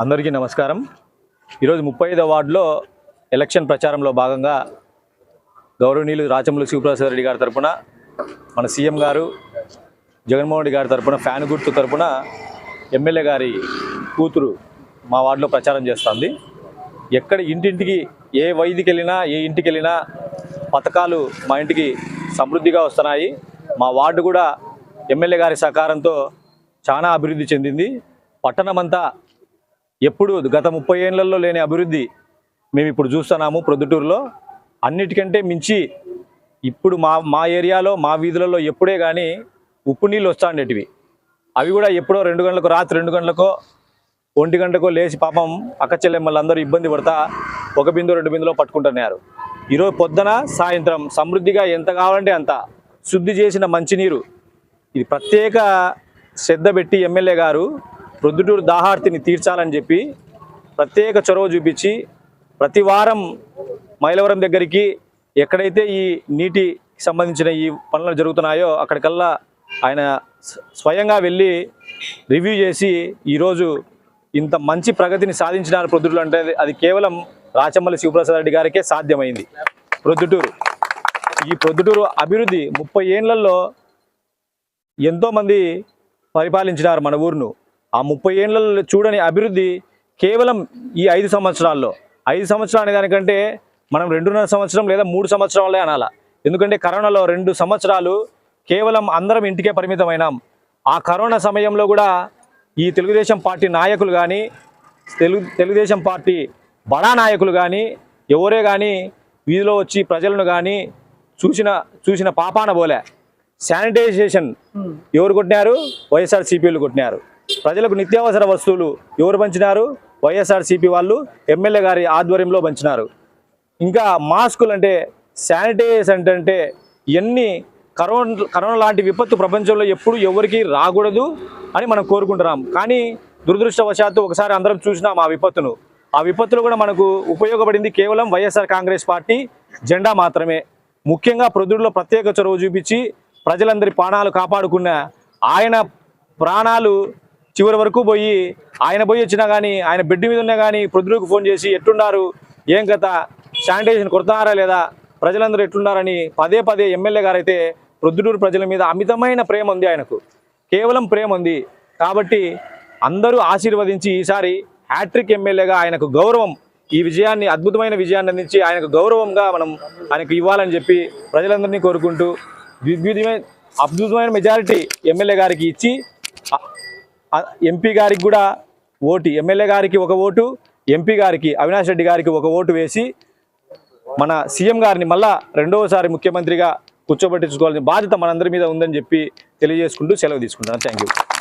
అందరికీ నమస్కారం. ఈరోజు ముప్పై ఐదో వార్డులో ఎలక్షన్ ప్రచారంలో భాగంగా గౌరవనీయులు రాచములు శివప్రసాద్ రెడ్డి గారి తరపున మన సీఎం గారు జగన్మోహన్ రెడ్డి గారి తరపున ఫ్యాన్ గుర్తు తరపున ఎమ్మెల్యే గారి కూతురు మా వార్డులో ప్రచారం చేస్తుంది. ఎక్కడ ఇంటింటికి ఏ వైద్యకి వెళ్ళినా ఏ ఇంటికి వెళ్ళినా పథకాలు మా ఇంటికి సమృద్ధిగా వస్తున్నాయి. మా వార్డు కూడా ఎమ్మెల్యే గారి సహకారంతో చాలా అభివృద్ధి చెందింది. పట్టణమంతా ఎప్పుడు గత ముప్పై ఏళ్ళలో లేని అభివృద్ధి మేము ఇప్పుడు చూస్తున్నాము ప్రొద్దుటూరులో. అన్నిటికంటే మించి ఇప్పుడు మా మా ఏరియాలో మా వీధులలో ఎప్పుడే కానీ ఉప్పు నీళ్ళు వస్తాండేటివి. అవి కూడా ఎప్పుడో రెండు గంటలకు రాత్రి రెండు గంటలకో ఒంటి గంటకో లేచి పాపం అక్క చెల్లెమ్మలందరూ ఇబ్బంది పడతా ఒక బిందు రెండు బిందులో పట్టుకుంటున్నారు. ఈరోజు పొద్దున సాయంత్రం సమృద్ధిగా ఎంత కావాలంటే అంత. శుద్ధి చేసిన మంచినీరు. ఇది ప్రత్యేక శ్రద్ధ పెట్టి ఎమ్మెల్యే గారు ప్రొద్దుటూరు దాహార్తిని తీర్చాలని చెప్పి ప్రత్యేక చొరవ చూపించి ప్రతి వారం మైలవరం దగ్గరికి ఎక్కడైతే ఈ నీటి సంబంధించిన ఈ పనులు జరుగుతున్నాయో అక్కడికల్లా ఆయన స్వయంగా వెళ్ళి రివ్యూ చేసి ఈరోజు ఇంత మంచి ప్రగతిని సాధించినారు ప్రొద్దుటూరు అంటే అది కేవలం రాచమల్లి శివప్రసాద్ రెడ్డి గారికే సాధ్యమైంది ప్రొద్దుటూరు. ఈ ప్రొద్దుటూరు అభివృద్ధి ముప్పై ఏళ్ళలో ఎంతోమంది పరిపాలించినారు మన ఊరును. ఆ ముప్పై ఏళ్ళలో చూడని అభివృద్ధి కేవలం ఈ ఐదు సంవత్సరాల్లో. ఐదు సంవత్సరాల దానికంటే మనం రెండున్నర సంవత్సరం లేదా మూడు సంవత్సరాలే అనాల. ఎందుకంటే కరోనాలో రెండు సంవత్సరాలు కేవలం అందరం ఇంటికే పరిమితమైనాం. ఆ కరోనా సమయంలో కూడా ఈ తెలుగుదేశం పార్టీ నాయకులు కానీ తెలుగు తెలుగుదేశం పార్టీ బడా నాయకులు కానీ ఎవరే కానీ వీధిలో వచ్చి ప్రజలను కానీ చూసిన చూసిన పాపాన పోలే శానిటైజేషన్ ఎవరు కొట్టినారు? వైఎస్ఆర్ సిపిలు కొట్టినారు. ప్రజలకు నిత్యావసర వస్తువులు ఎవరు పంచినారు? వైఎస్ఆర్ సిపి వాళ్ళు ఎమ్మెల్యే గారి ఆధ్వర్యంలో పంచినారు. ఇంకా మాస్కులు అంటే శానిటైజేషన్ అంటే ఇవన్నీ కరోనా కరోనా లాంటి విపత్తు ప్రపంచంలో ఎప్పుడు ఎవరికి రాకూడదు అని మనం కోరుకుంటున్నాం. కానీ దురదృష్టవశాత్తు ఒకసారి అందరం చూసినాం ఆ విపత్తును. ఆ విపత్తులో కూడా మనకు ఉపయోగపడింది కేవలం వైఎస్ఆర్ కాంగ్రెస్ పార్టీ జెండా మాత్రమే. ముఖ్యంగా ప్రొద్దుల్లో ప్రత్యేక చొరవ చూపించి ప్రజలందరి ప్రాణాలు కాపాడుకున్న ఆయన ప్రాణాలు చివరి వరకు పోయి ఆయన పోయి వచ్చినా కానీ ఆయన బెడ్ మీద ఉన్నా కానీ ప్రొద్దులకు ఫోన్ చేసి ఎట్టున్నారు ఏం కథ శానిటైజేషన్ కొడుతున్నారా లేదా ప్రజలందరూ ఎట్లున్నారని పదే పదే ఎమ్మెల్యే గారు అయితే ప్రొద్దుటూరు ప్రజల మీద అమితమైన ప్రేమ ఉంది ఆయనకు. కేవలం ప్రేమ ఉంది. కాబట్టి అందరూ ఆశీర్వదించి ఈసారి హ్యాట్రిక్ ఎమ్మెల్యేగా ఆయనకు గౌరవం ఈ విజయాన్ని అద్భుతమైన విజయాన్ని అందించి ఆయనకు గౌరవంగా మనం ఆయనకు ఇవ్వాలని చెప్పి ప్రజలందరినీ కోరుకుంటూ అద్భుతమైన అద్భుతమైన మెజారిటీ ఎమ్మెల్యే గారికి ఇచ్చి ఎంపీ గారికి కూడా ఓటు ఎమ్మెల్యే గారికి ఒక ఓటు ఎంపీ గారికి అవినాష్ రెడ్డి గారికి ఒక ఓటు వేసి మన సీఎం గారిని మళ్ళా రెండవసారి ముఖ్యమంత్రిగా కూర్చోబెట్టించుకోవాలని బాధ్యత మనందరి మీద ఉందని చెప్పి తెలియజేసుకుంటూ సెలవు తీసుకుంటాను థ్యాంక్ యూ